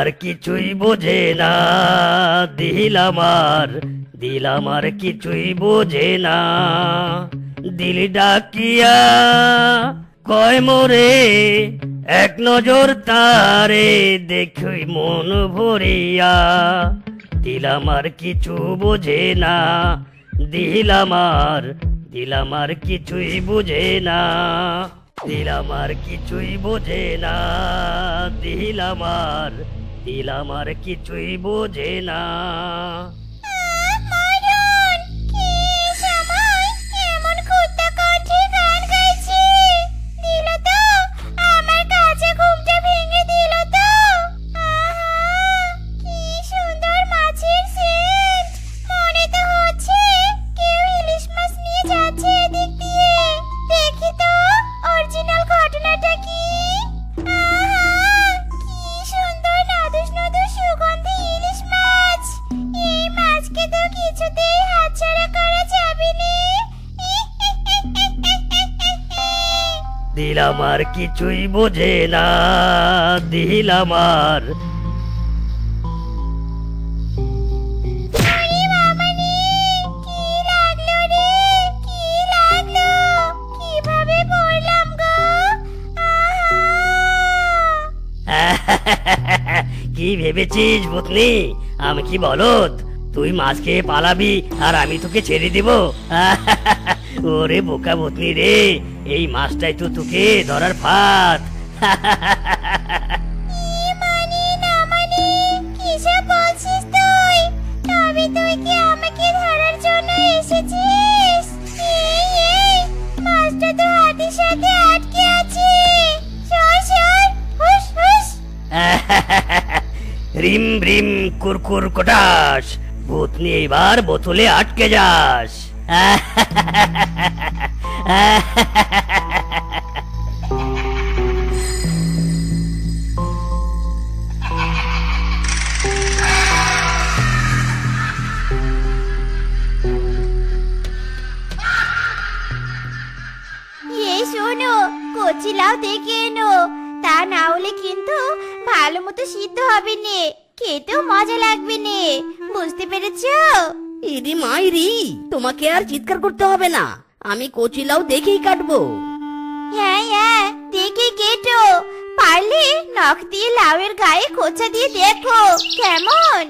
আর কিছুই বোঝে না। দিল আমার দিল আমার কিছুই বোঝে না। দিল ডাকিয়া কয়, মোরে, এক নজর তারে দেখই মন ভরিয়া। দিল আমার কিছু বোঝে না। দিল আমার দিল আমার কিছুই বোঝে না। দিল আমার কিছুই বোঝে না। দিল আমার দিল আর কিছুই বোঝে না। দিল আমার কিছুই বোঝে না দিল আমার কি লাগল রে? কি লাগল? কীভাবে পড়লাম গো? আহা! কি ভেবেছিস ভূতনি আমি কি বলত তুই মাছ খেয়ে পালাবি আর আমি তোকে ছেড়ে দিব ওরে বোকা ভূতনি রে এই মাছটাই তো তোকে ধরার ফাঁদ রিম মানে কুরকুর কটাস কিসব বলছিস তুই? তবে তুই কি আমাকে ধরার জন্য এসেছিস? এই, এই, মাছটা তো হাতের সাথে আটকে আছে। সর, সর, হুস, হুস। রিম রিম কুরকুর আমি কচিলাও দেখেই কাটবো। হ্যাঁ হ্যাঁ দেখে কেটো। পারলে নখ দিয়ে লাউয়ের গায়ে খোঁচা দিয়ে দেখো, কেমন?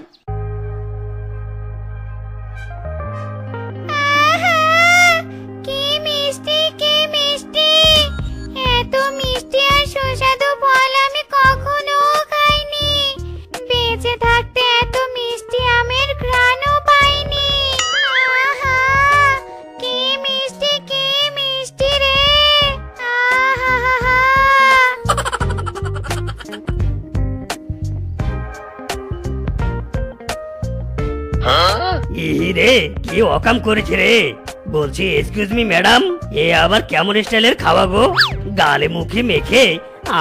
রে, কি অকাম করেছে রে? বলছি এক্সকিউজ মি ম্যাডাম এ আবার কেমন স্টাইলের খাওয়া গো? গালে মুখে মেখে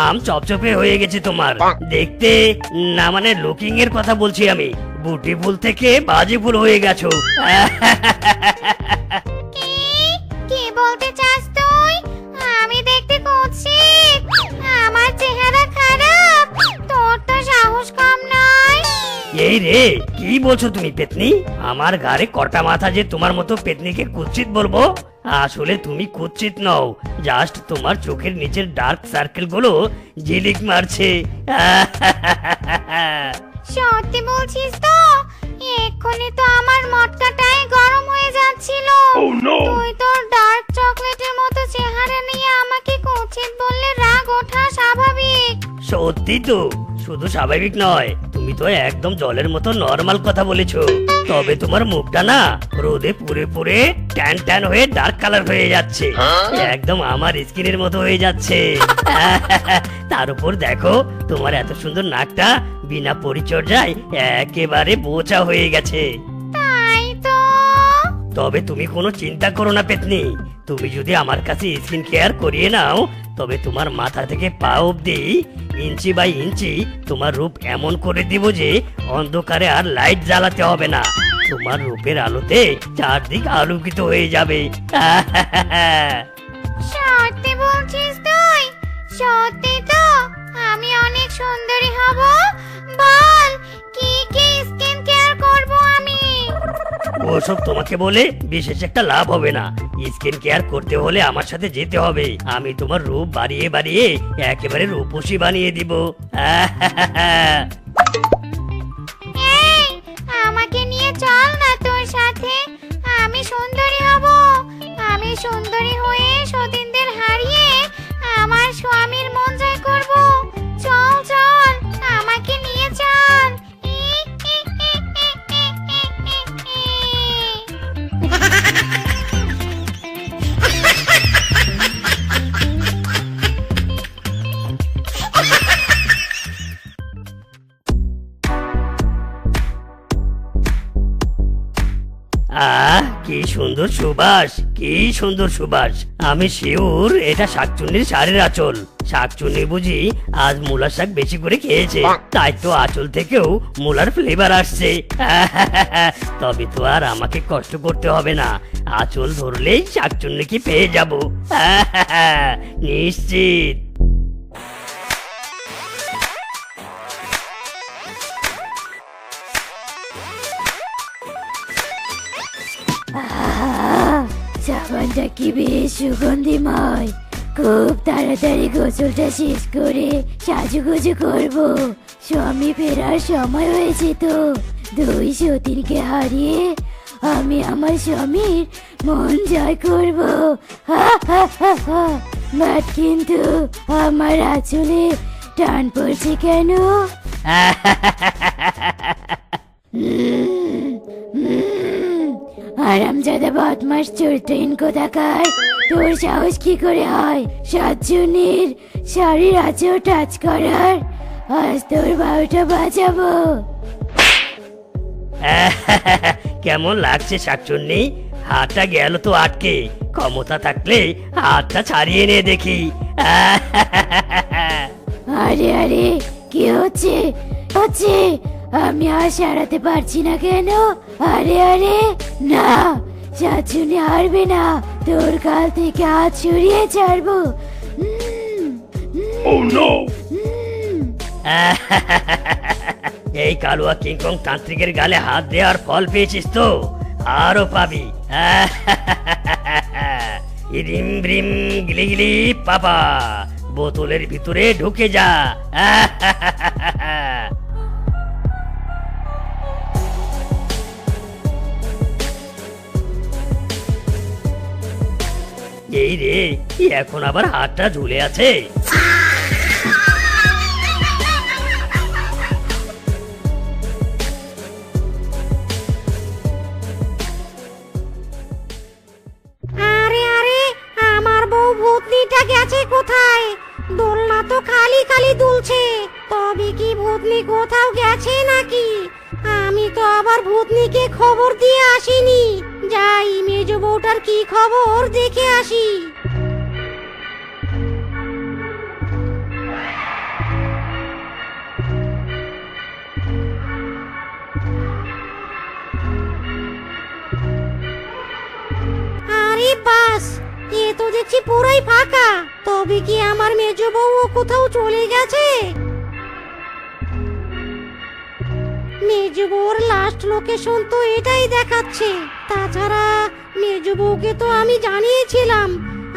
আম চপচপে হয়ে গেছে তোমার। দেখতে, না মানে লুকিং এর কথা বলছি আমি। বুটি ফুল থেকে বাজি ফুল হয়ে গেছো। কি বলতে চাস রে, কি বলছো তুমি পেতনি? আমার ঘাড়ে কটা মাথা যে তোমার মতো পেতনিকে কুৎসিত বলব? আসলে তুমি কুৎসিত নও জাস্ট তোমার চোখের নিচের ডার্ক সার্কেলগুলো ঝিলিক মারছে। সত্যি বলছিস তো? এক্ষুনি তো আমার মটকাটাই গরম হয়ে যাচ্ছিল। তুই তোর ডার্ক চকলেটের মতো চেহারা নিয়ে আমাকে কুৎসিত বললে রাগ ওঠা স্বাভাবিক। সত্যি তো শুধু স্বাভাবিক নয় তুমি তো একদম জলের মতো নর্মাল কথা বলেছ। তবে তোমার মুখটা না রোদে পুরে পুরে ট্যান ট্যান হয়ে ডার্ক কালার হয়ে যাচ্ছে। একদম আমার স্কিনের মতো হয়ে যাচ্ছে। তার উপর দেখো তোমার এত সুন্দর নাকটা বিনা পরিচর্যায় একেবারে বোচা হয়ে গেছে। তাই তো। তবে তুমি কোনো চিন্তা করো না পেতনি। তুমি যদি আমার কাছে স্কিন কেয়ার করিয়ে নাও তবে তোমার মাথা থেকে পা অব্দি ইঞ্চি বাই ইঞ্চি তোমার রূপ এমন করে দিব যে অন্ধকারে আর লাইট জ্বালাতে হবে না। তোমার রূপের আলোতে চারদিক আলোকিত হয়ে যাবে। সত্যি বলছিস তুই? সত্যি তো? আমি অনেক সুন্দরী হব? বা ওসব তোমাকে বলে বিশেষ একটা লাভ হবে না। স্কিন কেয়ার করতে হলে আমার সাথে যেতে হবে। আমি তোমার রূপ বাড়িয়ে বাড়িয়ে একেবারে রূপসী বানিয়ে দিব। এই আমাকে নিয়ে চল না তোর সাথে। আমি সুন্দরী হব। আমি সুন্দরী সুবাস কি সুন্দর সুবাস আমি শিওর এটা শাকচুন্নির শাড়ির আঁচল। শাকচুন্নি বুঝি আজ মূলার শাক বেশি করে খেয়েছে। তাই তো আঁচল থেকেও মূলার ফ্লেভার আসছে। তবে তো আর আমাকে কষ্ট করতে হবে না। আঁচল ধরলেই শাকচুন্নিকে পেয়ে যাব। নিশ্চিত। সাবানটা কি বেশ সুগন্ধিময় খুব তাড়াতাড়ি গোসলটা শেষ করে সাজুগুজু করব। স্বামী ফেরার সময় হয়েছে তো। দুই সতীনকে হারিয়ে আমি আমার স্বামীর মন জয় করব। বাট কিন্তু আমার আঁচলে টান পড়ছে কেন? আরামজাদা বদমাস চরিত্রহীন কোথাকার? তোর সাহস কি করে হয়? সাতজনের শাড়ির আঁচড় টাচ করার? আজ তোর বারোটা বাজাবো। কেমন লাগছে শাকচুন্নি হাতটা গেল তো আটকে। ক্ষমতা থাকলে হাতটা ছাড়িয়ে নে দেখি। আরে আরে কি হচ্ছে? হচ্ছে? আমি আর সারাতে পারছি না কেন? আরে আরে না চাচুনি হারবে না। তোর কাল থেকে হাত সরিয়ে ছাড়বো। উম। এই কালুয়া কিংকং তান্ত্রিকের গালে হাত দেওয়ার ফল পেয়েছিস তো? আরও পাবি। ইরিম ব্রিম গিলি গিলি পাপা। বোতলের ভিতরে ঢুকে যা। এই রে এখন আবার হাতটা ঝুলে আছে? আরে আরে, আমার বউ গেছে কোথায়? দোলনা তো খালি খালি তবে কি কোথাও গেছে নাকি? আমি তো আবার ভূতনিকে খবর দিয়ে আসিনি। যাই, মেজ বউটার কি খবর? লোকেশন তো এটাই দেখাচ্ছে। তাছাড়া মেজ বউকে তো আমি জানিয়েছিলাম,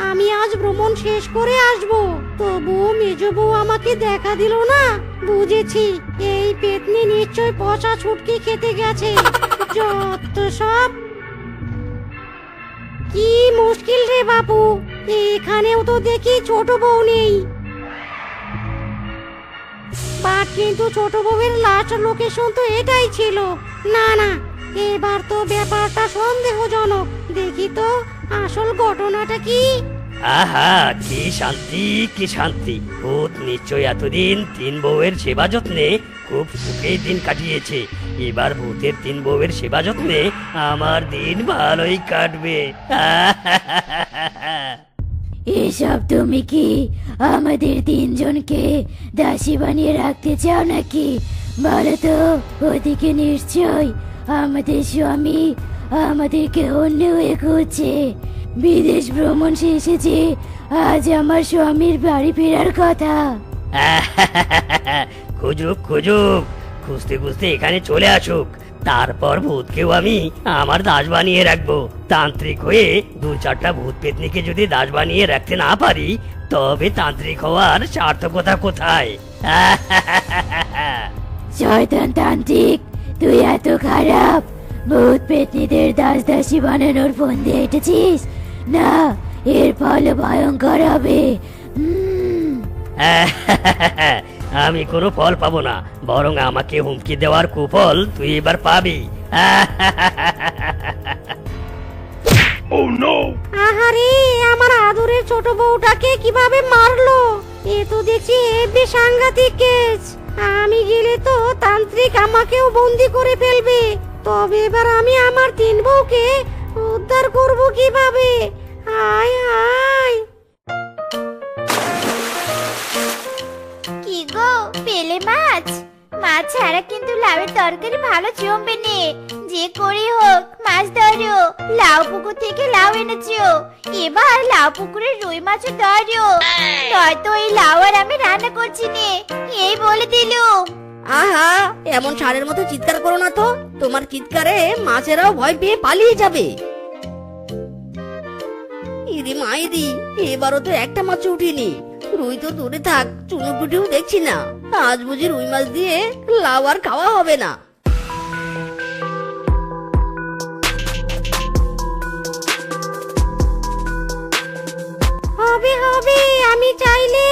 আমি আজ ভ্রমণ শেষ করে আসব। তবুও মেজ বউ আমাকে দেখা দিল না। বুঝেছি, এই পেতনি নিশ্চয় পচা ছুটকি খেতে গেছে। যত সব। কি মুশকিল রে বাপু, এখানেও তো দেখি ছোট বউ নেই। বাট কিন্তু ছোট বউয়ের লাস্ট লোকেশন তো এটাই ছিল। না না এবার তো ব্যাপারটা সন্দেহজনক। দেখি তো আসল ঘটনাটা কি? আহা কি শান্তি কি শান্তি। ভূত নিশ্চয় এতদিন তিন বউয়ের সেবা যত্নে খুব সুখে দিন কাটিয়েছে। এবার ভূতের তিন বউয়ের সেবা যত্নে আমার দিন ভালোই কাটবে। এসব তুমি কি? আমাদের তিনজনকে দাসী বানিয়ে রাখতে চাও নাকি? বলো তো ওদিকে নিশ্চয় আমাদের স্বামী আমাদেরকে অন্য হয়ে বিদেশ ভ্রমণ শেষে যে আজ আমার স্বামীর বাড়ি ফেরার কথা। খুঁজুক খুঁজুক, খুঁজতে খুঁজতে এখানে চলে আসুক। তারপর ভূতকেও আমি আমার দাস বানিয়ে রাখব। তান্ত্রিক হয়ে দু চারটা ভূত পেতনিকে যদি দাস বানিয়ে রাখতে না পারি, তবে তান্ত্রিক হওয়ার সার্থকতা কোথায়? শয়তান তান্ত্রিক তুই এত খারাপ। ভূত পেতনিদের দাস দাসী বানানোর ফোন দিয়ে এঁটেছিস না এর ফল ভয়ঙ্কর হবে। উম, আমি কোনো ফল পাবো না বরং আমাকে হুমকি দেওয়ার কুফল তুই এবার পাবি। আহারে আমার আদরের ছোট বউটাকে কীভাবে মারলো? এ তো দেখছি হেব্বি সাংঘাতিক কেস আমি গেলে তো তান্ত্রিক আমাকেও বন্দি করে ফেলবে। তবে এবার আমি আমার তিন বউকে উদ্ধার করব কীভাবে? আয় আয়। কি গো, পেলে মাছ? মাছ ছাড়া কিন্তু লাউয়ের তরকারি ভালো জমবে নে। যে করে হোক, মাছ ধরো। লাউ পুকুর থেকে লাউ এনেছো। এবার লাউ পুকুরের রুই মাছও ধরো। নয়তো এই লাউ আর আমি রান্না করছি নে। এই বলে দিলুম আহা, এমন ষাঁড়ের মতো চিৎকার করো না তো। তোমার চিৎকারে মাছেরাও ভয় পেয়ে পালিয়ে যাবে। ইরি মাইরি এবারও তো একটা মাছ উঠিনি। রুই তো দূরে থাক চুনোপুটিও দেখছি না। আজ বুঝি রুই মাছ দিয়ে লাউ আর খাওয়া হবে না। হবে হবে আমি চাইলে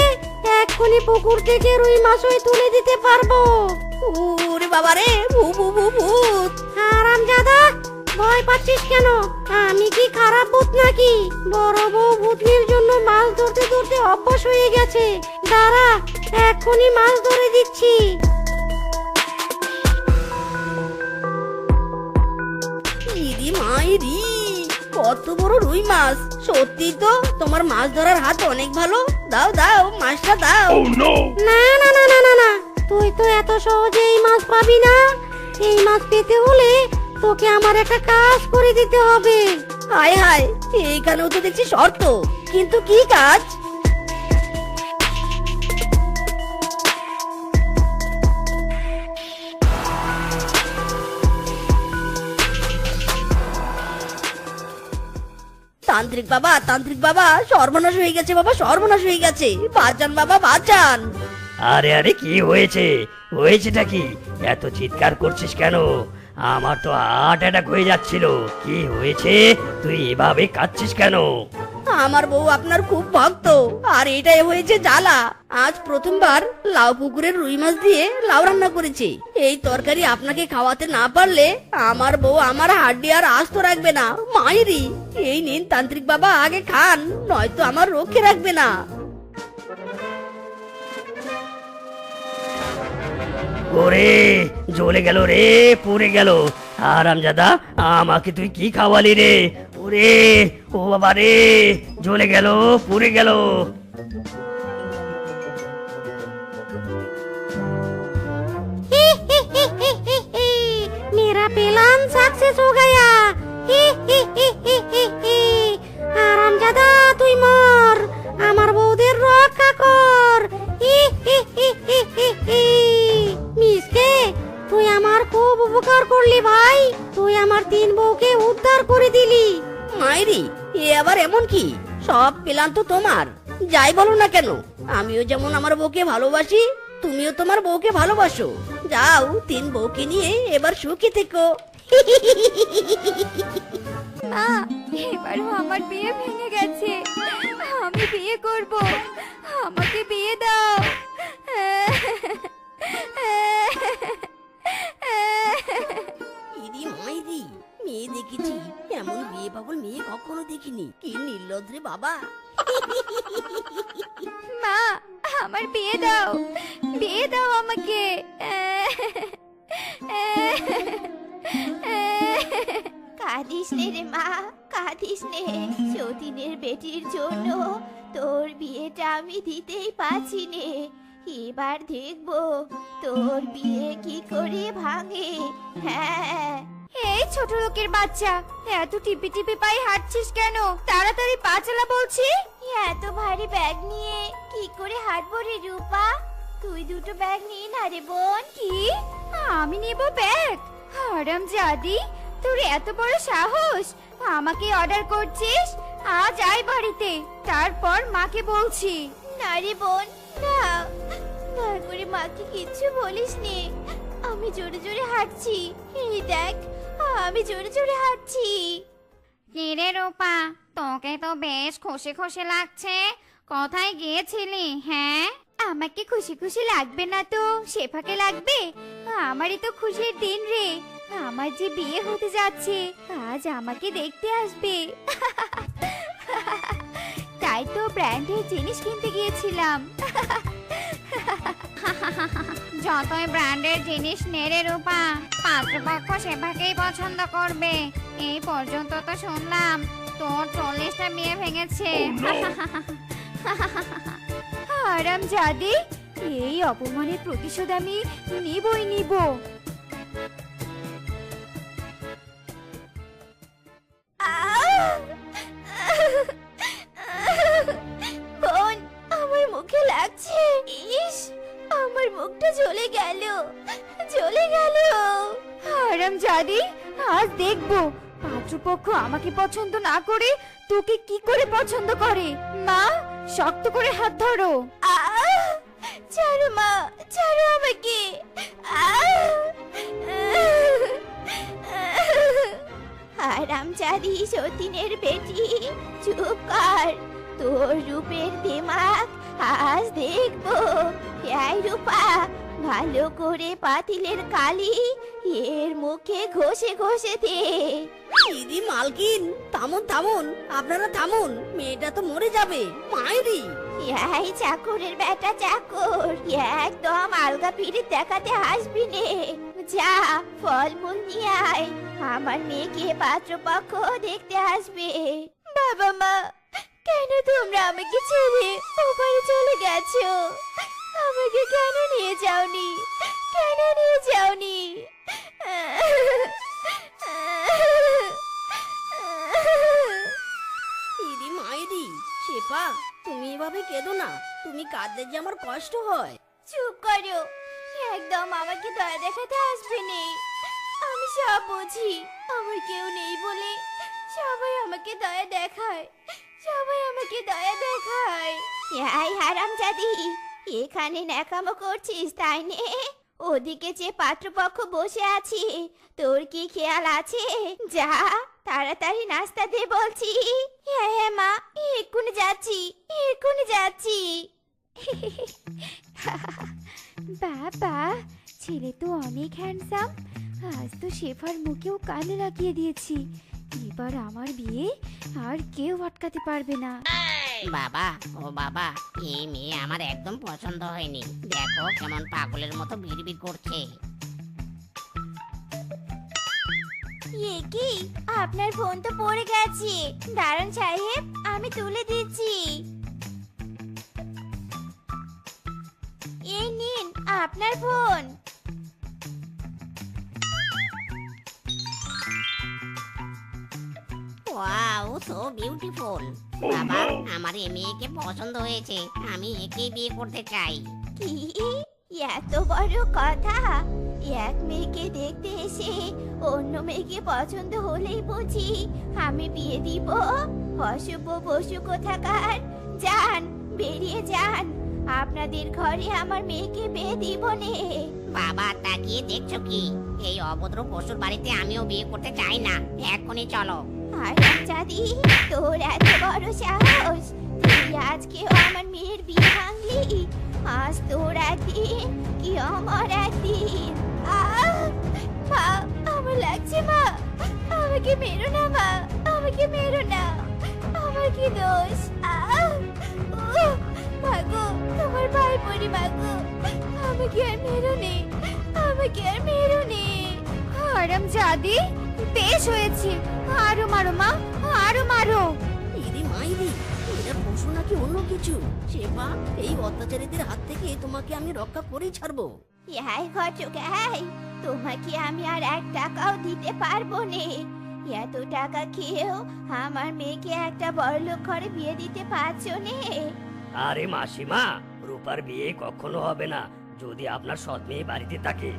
এক্ষুনি পুকুর থেকে রুই মাছই তুলে দিতে পারব। ওরে বাবা রে ভূ ভূ ভূ ভূত। আরাম দাদা ভয় পাচ্ছিস কেন? আমি কি খারাপ ভূত নাকি? বড় বউ ভূতনির জন্য মাছ ধরতে ধরতে অভ্যাস হয়ে গেছে। দাঁড়া এক্ষুনি মাছ ধরে দিচ্ছি। ইরি মাইরি কত বড় রুই মাছ। সত্যি তো তোমার মাছ ধরার হাত অনেক ভালো। দাও দাও মাছটা দাও। না না না না না না। তুই তো এত সহজে এই মাছ পাবি না। এই মাছ পেতে হলে তোকে আমার একটা কাজ করে দিতে হবে। হায় হায়, এইখানেও তো দেখছি শর্ত। কিন্তু কি কাজ? তান্ত্রিক বাবা তান্ত্রিক বাবা, সর্বনাশ হয়ে গেছে বাবা, সর্বনাশ হয়ে গেছে। বাঁচান বাবা, বাঁচান। আরে আরে, কি হয়েছে? হয়েছেটা কি? এত চিৎকার করছিস কেন? আমার তো হার্ট অ্যাটাক হয়ে যাচ্ছিল। কি হয়েছে? তুই এভাবে কাঁদছিস কেন? আমার বউ আপনার খুব ভক্ত। আর এটাই হয়েছে জ্বালা। আজ প্রথমবার লাউ পুকুরের রুই মাছ দিয়ে লাউ রান্না করেছি। এই তরকারি আপনাকে খাওয়াতে না পারলে আমার বউ আমার হাড্ডি আর আস্ত রাখবে না। মায়েরি এই নিন তান্ত্রিক বাবা, আগে খান, নয়তো আমার রক্ষে রাখবে না। ওরে জ্বলে গেল রে পুড়ে গেল আরামজাদা আমাকে তুই কি খাওয়ালি রে ওরে ও বাবা রে জ্বলে গেল পুড়ে গেল मेरा प्लान सक्सेस हो गया আরামজাদা তুই মর আমার বউদের রক্ষা কর মিসকে তুই আমার খুব উপকার করলি ভাই। তুই আমার তিন বউকে উদ্ধার করে দিলি। মায়েরি এ আবার এমন কি? সব প্ল্যান তো তোমার। যাই বলো না কেন আমিও যেমন আমার বউকে ভালোবাসি তুমিও তোমার বউকে ভালোবাসো। যাও তিন বউকে নিয়ে এবার সুখী থেকো। মা এবারও আমার বিয়ে ভেঙে গেছে। আমি বিয়ে করব। আমাকে বিয়ে দাও। রে বাবা। মা আমার বিয়ে দাও। বিয়ে দাও আমাকে। কাঁদিস নে রে মা কাঁদিস নে। সতীনের বেটির জন্য তোর বিয়েটা আমি দিতেই পারছি নে। এবার দেখব তোর বিয়ে কি করে ভাঙে। হ্যাঁ। এই ছোট লোকের বাচ্চা এত টিপি টিপি পায়ে হাঁটছিস কেন? তাড়াতাড়ি পা চালা বলছি। এত ভারী ব্যাগ নিয়ে কি করে হাঁটবো রে রূপা? তুই দুটো ব্যাগ নিয়ে না রে বোন। কি? আমি নেব ব্যাগ? হারাম জাদি তোর এত বড় সাহস। আমাকে অর্ডার করছিস? আজ আয় বাড়িতে। তারপর মাকে বলছি। না রে বোন না। দয়া করে মাকে কিচ্ছু বলিস নি আমি জোরে জোরে হাঁটছি। এই দেখ আমি জোরে জোরে হাঁটছি। কিরে রূপা তোকে তো বেশ খুশি খুশি লাগছে। কোথায় গিয়েছিলি হ্যাঁ? আমাকে খুশি খুশি লাগবে না তো শেফাকে লাগবে? আমারই তো খুশির দিন রে। আমার যে বিয়ে হতে যাচ্ছে আজ আমাকে দেখতে আসবে। তাই তো ব্র্যান্ডের জিনিস কিনতে গিয়েছিলাম। যতই ব্র্যান্ডের জিনিস নেড়ে রূপা পাত্রপক্ষ সেভাকেই পছন্দ করবে। এই পর্যন্ত তো শুনলাম তোর চল্লিশটা বিয়ে ভেঙেছে। আরাম জাদি এই অপমানের প্রতিশোধ আমি নিবই নিব। পাত্রপক্ষ আমাকে পছন্দ না করে, তোকে কি করে পছন্দ করে? মা, শক্ত করে হাত ধরো। ছাড়ো মা, ছাড়ো আমাকে। তোর রূপের দিমাগ আজ দেখব। রূপা ভালো করে পাতিলের কালি এর মুখে ঘষে ঘষে দে। দিদি মালকিন থামুন থামুন আপনারা থামুন মেয়েটা তো মরে যাবে মায়েরি এই চাকরের বেটা চাকর একদম আলগা পিড়ি দেখাতে আসবি নে। যা ফলমূল নিয়ে আয় আমার মেয়েকে পাত্রপক্ষ দেখতে আসবে। বাবা মা কেন তোমরা আমাকে ছেড়ে ওপারে চলে গেছো? আমাকে কেন নিয়ে যাওনি? কেন নিয়ে যাওনি? দিদি মায়েরি শেফা তুমি এভাবে কেঁদো না। তুমি কাঁদলে যে আমার কষ্ট হয়। চুপ করো। একদম আমাকে দয়া দেখাতে আসবে নে। আমি সব বুঝি। আমার কেউ নেই বলে সবাই আমাকে দয়া দেখায়। সবাই আমাকে দয়া দেখায়। এই হারাম জাদি এখানে ন্যাকামো করছিস, তাই নে? ওদিকে যে পাত্রপক্ষ বসে আছি, তোর কি খেয়াল আছে? যা, তাড়াতাড়ি নাস্তা দে বলছি। হ্যাঁ হ্যাঁ মা, এক্ষুনি যাচ্ছি এক্ষুনি যাচ্ছি। বাবা, ছেলে তো অনেক হ্যান্ডসাম আজ তো শেফার মুখেও কানে লাগিয়ে দিয়েছি। এবার আমার বিয়ে আর কেউ আটকাতে পারবে না। বাবা, ও বাবা, এই মেয়ে আমার একদম পছন্দ হয়নি। দেখো কেমন পাগলের মতো বিড়বিড় করছে। এ কি? আপনার ফোন তো পড়ে গেছে। দারুণ সাহেব, আমি তুলে দিচ্ছি। এই নিন, আপনার ফোন। ওয়াও সো বিউটিফুল বাবা আমার এই মেয়েকে পছন্দ হয়েছে। আমি একেই বিয়ে করতে চাই। কি? এত বড় কথা? এক মেয়েকে দেখতে এসে অন্য মেয়েকে পছন্দ হলেই বুঝি আমি বিয়ে দিব? অশুভ পশু কোথাকার? যান বেরিয়ে যান। আপনাদের ঘরে আমার মেয়েকে বিয়ে দিব নে। বাবা তাকিয়ে দেখছ কি? এই অভদ্র পশুর বাড়িতে আমিও বিয়ে করতে চাই না। এখনই চলো। আর জাদি তোর এত বড় সাহস? তুই আজকে আমার মেয়ের বিয়ে ভাঙলি? আজ তোর একদিন, কি আমার একদিন! মা, আমার লাগছে, মা। আমাকে মেরো না, মা। আমাকে মেরো না। আমার কি দোষ! মাগো তোমার ভাই পরি মাগো আমাকে আর মেরো নে। আমাকে আর মেরো নে। হারাম জাদি বেশ হয়েছে। আরও মারো মা আরও মারো। দিদি মায়েরি এটা পশু নাকি অন্য কিছু? শেফা এই অত্যাচারীদের হাত থেকে তোমাকে আমি রক্ষা করেই ছাড়বো। এই ঘটক এই তোমাকে আমি আর এক টাকাও দিতে পারব নে। এত টাকা খেয়েও আমার মেয়েকে একটা বড়লোক ঘরে বিয়ে দিতে পারছ নে। আরে মাসিমা রূপার বিয়ে কখনো হবে না। যদি আপনার সৎ মেয়ে বাড়িতে থাকে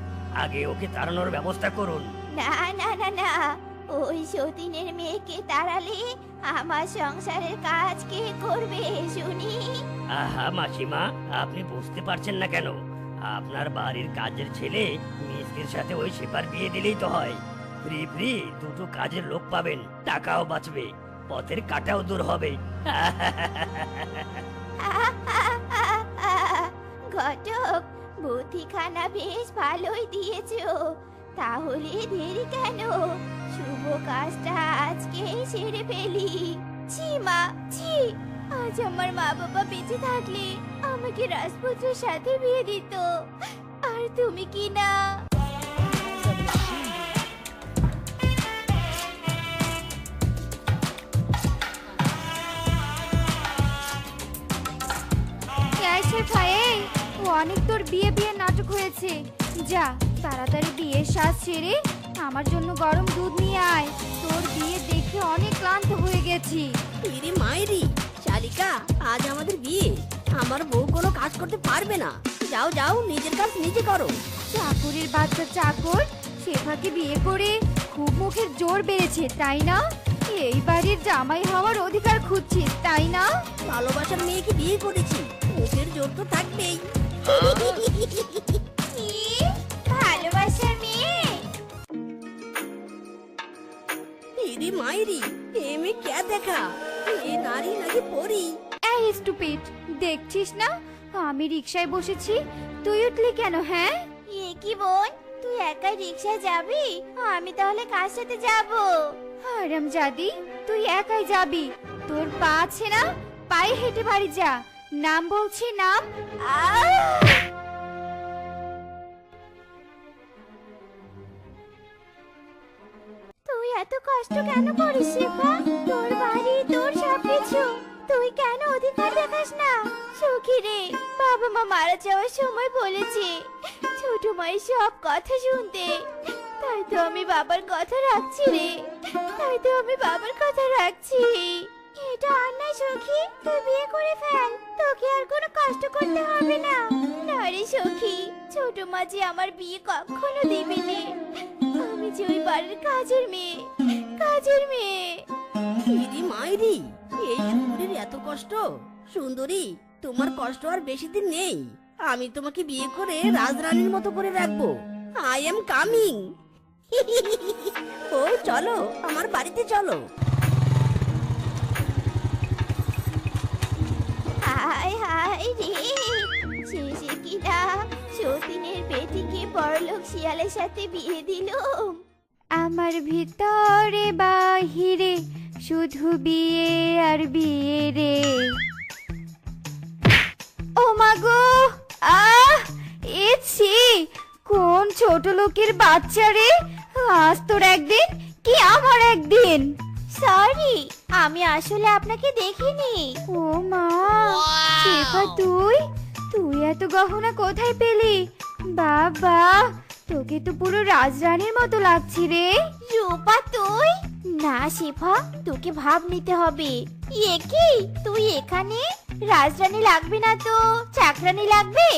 আগে ওকে তাড়ানোর ব্যবস্থা করুন। না না না না ওই সতীনের মেয়েকে তাড়ালে আমার সংসারের কাজ কে করবে শুনি আহা মাসিমা আপনি বুঝতে পারছেন না কেন আপনার বাড়ির কাজের ছেলে মিস্ত্রির সাথে ওই সেপার বিয়ে দিলেই তো হয় ফ্রি ফ্রি দুটো কাজের লোক পাবেন টাকাও বাঁচবে পথের কাটাও দূর হবে ঘটক বুদ্ধিখানা বেশ ভালোই দিয়েছ তাহলে দেরি কেন? শুভ কাজটা আজকেই সেরে ফেলি। ছি মা, ছি! আজ আমার মা বাবা বেঁচে থাকলে আমাকে রাজপুত্রের সাথে বিয়ে দিত। আর তুমি কি না? অনেক তোর বিয়ে বিয়ে নাটক হয়েছে। যা তাড়াতাড়ি বিয়ের সাজ সেরে আমার জন্য গরম দুধ নিয়ে আয়। তোর বিয়ে দেখে অনেক ক্লান্ত হয়ে গেছি। ইরে মায়েরি শালিকা আজ আমাদের বিয়ে। আমার বউ কোনো কাজ করতে পারবে না। যাও যাও নিজের কাজ নিজে করো। চাকরির বাচ্চা চাকর শেফাকে বিয়ে করে। খুব মুখের জোর বেড়েছে তাই না? এই বাড়ির জামাই হওয়ার অধিকার খুঁজছিস তাই না? ভালোবাসার মেয়েকে বিয়ে করেছি মুখের জোর তো থাকবেই। ইরে মায়েরি এ কে দেখা? এ নারী নাকি পরি? এই স্টুপিড দেখছিস না? আমি রিকশায় বসেছি। তুই উঠলি কেন হ্যাঁ? এ কি বোন তুই একাই রিক্সায় যাবি? আমি তাহলে কার সাথে যাব? হারাম জাদি তুই একাই যাবি। তোর পা আছে না? পায়ে হেঁটে বাড়ি যা। নাম বলছি নাম? তুই এত কষ্ট কেন করিস শেফা তোর বাড়ি, তোর সবকিছু। তুই কেন অধিকার দেখাস না? সুখী রে। বাবা মা মারা যাওয়ার সময় বলেছে, ছোট মায়ের সব কথা শুনতে। তাই তো আমি বাবার কথা রাখছি রে। তাই তো আমি বাবার কথা রাখছি। এটা অন্যায় সখী, তুই বিয়ে করে ফেল। তোকে আর কোনো কষ্ট করতে হবে না। না রে সখী, ছোট মা যে আমার বিয়ে কখনো দিবে নে। যে ওই বাড়ির কাজের মেয়ে। কাজের মেয়ে। ইরি মায়েরি এই সুন্দরীর এত কষ্ট? সুন্দরী তোমার কষ্ট আর বেশি দিন নেই। আমি তোমাকে বিয়ে করে রাজরানীর মতো করে রাখব। আই এম কামিং ও চলো আমার বাড়িতে চলো। হায় হায় রে শেষে কিনা সতীনের বেটিকে বড়লোক শিয়ালের সাথে বিয়ে দিলুম। আমার ভিতরে বাহিরে শুধু বিয়ে আর বিয়ে রে। ও মাগো আহ এছি কোন ছোট লোকের বাচ্চা রে? আজ তোর একদিন কি আমার একদিন? সরি আমি আসলে আপনাকে দেখিনি। ও মা শেফা তুই? তুই এত গহনা কোথায় পেলি? বাবা তোকে তো পুরো রাজরানীর মতো লাগছে রে। রূপা তুই? না শেফা তোকে ভাব নিতে হবে। এ কি? তুই এখানে? রাজরানী লাগবে না তো? চাকরানি লাগবে?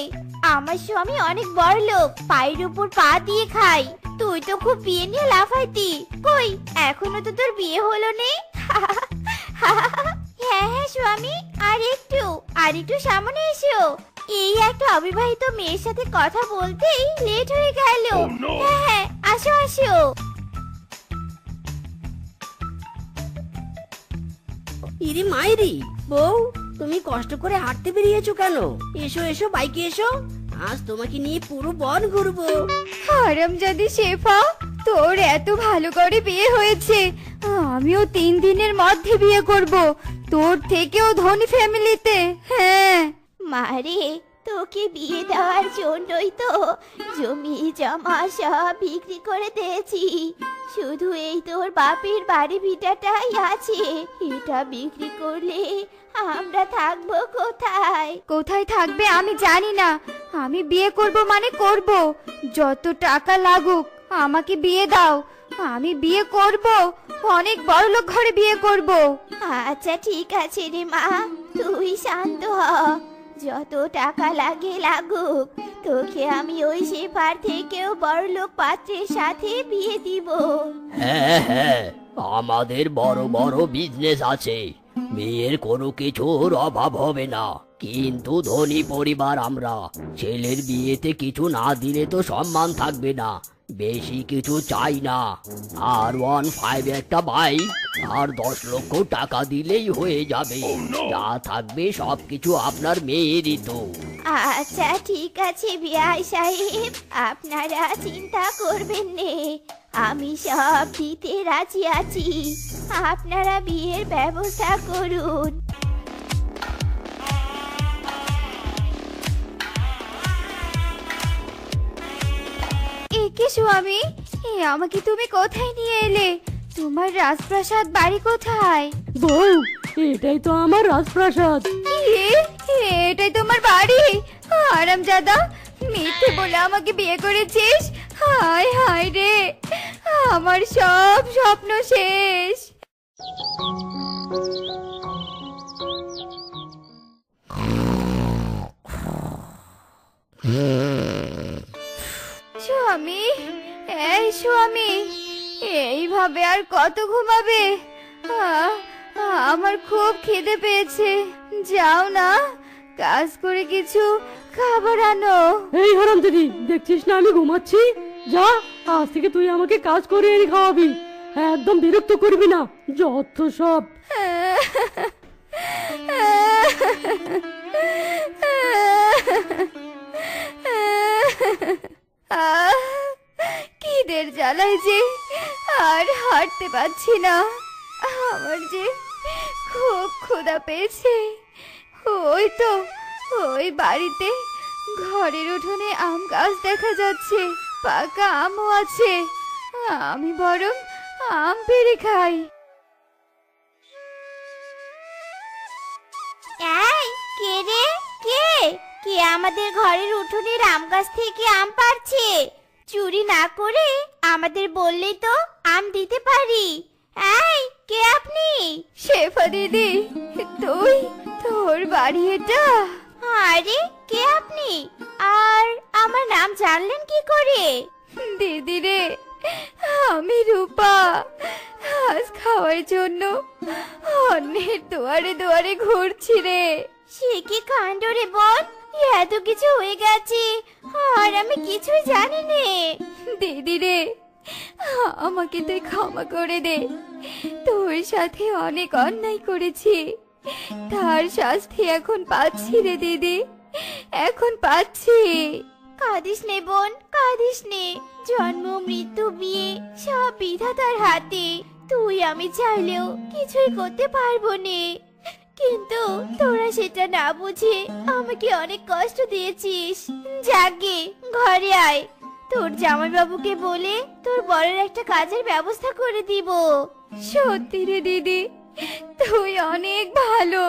আমার স্বামী অনেক বড় লোক পায়ের উপর পা দিয়ে খাই তুই তো খুব বিয়ে নিয়ে লাফাইতি। কই এখনও তো তোর বিয়ে হলো নে? হ্যাঁ হ্যাঁ স্বামী আর একটু আর একটু সামনে এসো। এই একটা অবিবাহিত মেয়ের সাথে কথা বলতেই লেট হয়ে গেল। হ্যাঁ হ্যাঁ আসো আসো। ইরি মায়েরি বউ তুমি কষ্ট করে হাঁটতে বেরিয়েছো কেন? এসো এসো বাইকে এসো। আজ তোমাকে নিয়ে পুরো বন ঘুরবো। হারাম যদি শেফা তোর এত ভালো করে বিয়ে হয়েছে। আমিও তিন দিনের মধ্যে বিয়ে করব তোর থেকেও ধনী ফ্যামিলিতে হ্যাঁ। মারে তোকে বিয়ে দেওয়ার জন্যই তো জমি জমা সব বিক্রি করে দিয়েছি। শুধু এই তোর বাপের বাড়ি ভিটাটাই আছে। এটা বিক্রি করলে আমরা থাকব কোথায়? কোথায় থাকবে আমি জানি না। আমি বিয়ে করব মানে করব। যত টাকা লাগুক আমাকে বিয়ে দাও। আমি বিয়ে করব। অনেক বড় লোক ঘরে বিয়ে করব। আচ্ছা ঠিক আছে রে মা। তুই শান্ত হ। যত টাকা লাগে লাগুক, তোকে আমি ওই সেপার থেকেও বড়লোক পাত্রের সাথে বিয়ে দিব। হ্যাঁ হ্যাঁ আমাদের বড় বড় বিজনেস আছে। মেয়ের কোনো কিছুর অভাব হবে না। কিন্তু ধনী পরিবার আমরা, ছেলের বিয়েতে কিছু না দিলে তো সম্মান থাকবে না। বেশি কিছু চাই না। আর ওয়ান ফাইভ একটা বাইক আর দশ লক্ষ টাকা দিলেই হয়ে যাবে। যা থাকবে সবকিছু আপনার মেয়েরই তো। আচ্ছা ঠিক আছে বিয়াই সাহেব। আপনারা চিন্তা করবেন নে। আমি সব দিতে রাজি আছি। আপনারা বিয়ের ব্যবস্থা করুন। একে স্বামী এ আমাকে তুমি কোথায় নিয়ে এলে? তোমার রাজপ্রাসাদ বাড়ি কোথায়? বউ এটাই তো আমার রাজপ্রাসাদ। কি এটাই তোমার বাড়ি? আরাম জাদা মিথ্যে বলে আমাকে বিয়ে করেছিস? হায় হায় রে আমার সব স্বপ্ন শেষ। স্বামী। এই স্বামী এইভাবে আর কত ঘুমাবে? আমার খুব খিদে পেয়েছে। যাও না কাজ করে কিছু খাবার আনো। এই হারাম দিদি দেখছিস না আমি ঘুমাচ্ছি? যা আজ থেকে তুই আমাকে কাজ করে এনে খাওয়াবি। একদম বিরক্ত করবি না যত সব। জ্বালায় যে আর হাঁটতে পারছি না। আমার যে খুব ক্ষুধা পেয়েছে। ওই তো, ওই বাড়িতে ঘরের উঠোনে আম গাছ দেখা যাচ্ছে, পাকা আমও আছে। আমি বরং আম পেড়ে খাই। কে রে? কে? কে আমাদের ঘরের উঠোনের আম গাছ থেকে আম পারছে চুরি না করে আমাদের বললেই তো আম দিতে পারি। এই কে আপনি? শেফা দিদি তুই তোর বাড়ি এটা। আরে কে আপনি? আর আমার নাম জানলেন কি করে? দিদি রে আমি রূপা। আজ খাওয়ার জন্য অন্যের দুয়ারে দুয়ারে ঘুরছি রে। সে কি কাণ্ড রে বোন এত কিছু হয়ে গেছে আর আমি কিছুই জানি নে। দিদি রে, আমাকে তুই ক্ষমা করে দে। তোর সাথে অনেক অন্যায় করেছি। তার শাস্তি এখন পাচ্ছি রে দিদি, এখন পাচ্ছি। কাঁদিস নে বোন, কাঁদিস নে। জন্ম, মৃত্যু, বিয়ে, সব বিধাতার হাতে। তুই আমি চাইলেও কিছুই করতে পারব নে। কিন্তু তোরা সেটা না বুঝে আমাকে অনেক কষ্ট দিয়েছিস। যাগে, ঘরে আয়। তোর জামাইবাবুকে বলে তোর বরের একটা কাজের ব্যবস্থা করে দিব। সত্যি রে দিদি, তুই অনেক ভালো।